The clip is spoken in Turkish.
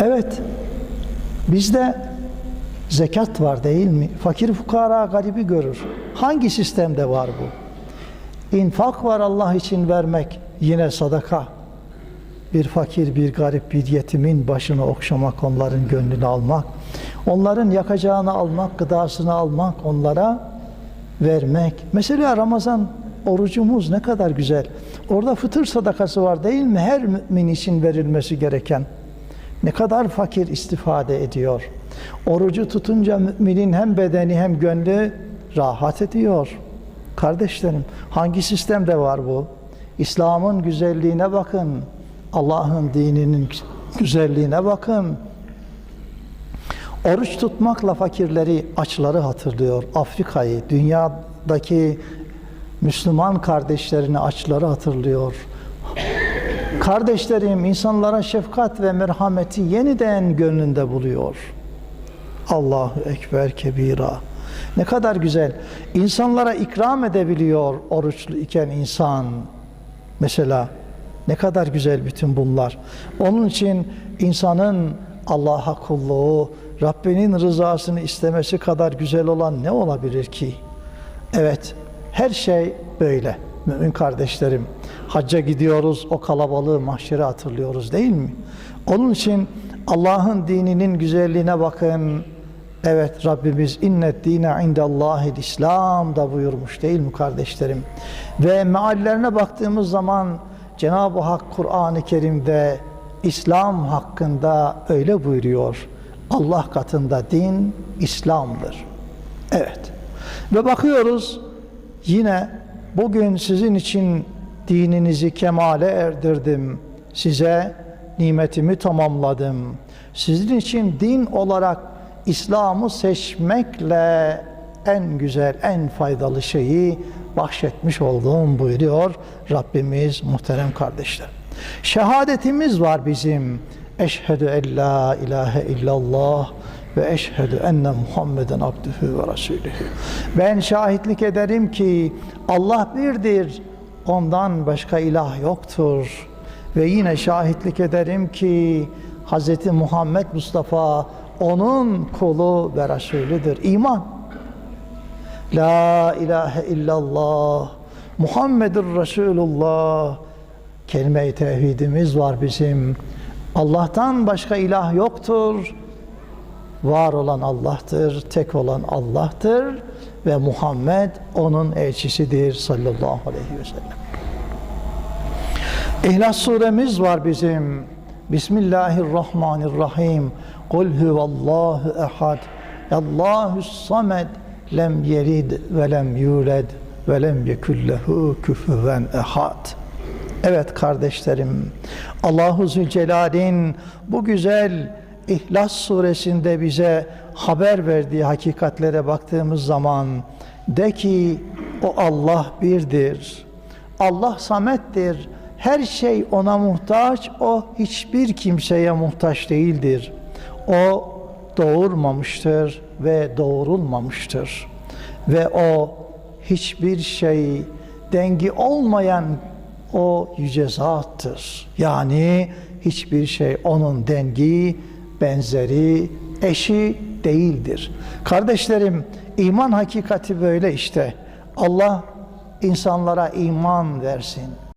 Evet, bizde zekat var değil mi? Fakir fukara garibi görür. Hangi sistemde var bu? İnfak var Allah için vermek, yine sadaka. Bir fakir, bir garip, bir yetimin başını okşamak, onların gönlünü almak, onların yakacağını almak, gıdasını almak, onlara vermek. Mesela Ramazan orucumuz ne kadar güzel. Orada fıtır sadakası var değil mi? Her mümin için verilmesi gereken. Ne kadar fakir istifade ediyor. Orucu tutunca müminin hem bedeni hem gönlü rahat ediyor. Kardeşlerim hangi sistemde var bu? İslam'ın güzelliğine bakın. Allah'ın dininin güzelliğine bakın. Oruç tutmakla fakirleri, açları hatırlıyor. Afrika'yı, dünyadaki Müslüman kardeşlerini, açları hatırlıyor. Kardeşlerim insanlara şefkat ve merhameti yeniden gönlünde buluyor. Allahu Ekber kebira. Ne kadar güzel. İnsanlara ikram edebiliyor oruçlu iken insan. Mesela ne kadar güzel bütün bunlar. Onun için insanın Allah'a kulluğu, Rabbinin rızasını istemesi kadar güzel olan ne olabilir ki? Evet, her şey böyle. Mümin kardeşlerim, hacca gidiyoruz, o kalabalığı, mahşeri hatırlıyoruz değil mi? Onun için Allah'ın dininin güzelliğine bakın. Evet Rabbimiz innet dine indallahil İslam da buyurmuş değil mi kardeşlerim? Ve meallerine baktığımız zaman Cenab-ı Hak Kur'an-ı Kerim'de İslam hakkında öyle buyuruyor. Allah katında din İslam'dır. Evet. Ve bakıyoruz yine bugün sizin için dininizi kemale erdirdim. Size nimetimi tamamladım. Sizin için din olarak İslam'ı seçmekle en güzel, en faydalı şeyi bahşetmiş olduğum buyuruyor Rabbimiz muhterem kardeşler. Şehadetimiz var bizim. Eşhedü en la ilahe illallah ve eşhedü enne Muhammeden abdühü ve resulühü. Ben şahitlik ederim ki Allah birdir, ondan başka ilah yoktur. Ve yine şahitlik ederim ki Hz. Muhammed Mustafa onun kulu ve Resulüdür. İman. La ilahe illallah Muhammedur Resulullah kelime-i tevhidimiz var bizim. Allah'tan başka ilah yoktur. Var olan Allah'tır, tek olan Allah'tır ve Muhammed onun elçisidir sallallahu aleyhi ve sellem. İhlas suremiz var bizim. Bismillahirrahmanirrahim. Kul huvallahu ehad. Allahus samed. Lem yelid ve lem yulad ve lem yekullehu küfüven ehad. Evet kardeşlerim, Allahu Zülcelal'in bu güzel İhlas suresinde bize haber verdiği hakikatlere baktığımız zaman de ki o Allah birdir. Allah samettir. Her şey ona muhtaç, o hiçbir kimseye muhtaç değildir. O doğurmamıştır ve doğurulmamıştır. Ve o hiçbir şey dengi olmayan o yüce zattır. Yani hiçbir şey onun dengi, benzeri, eşi değildir. Kardeşlerim, iman hakikati böyle işte. Allah insanlara iman versin.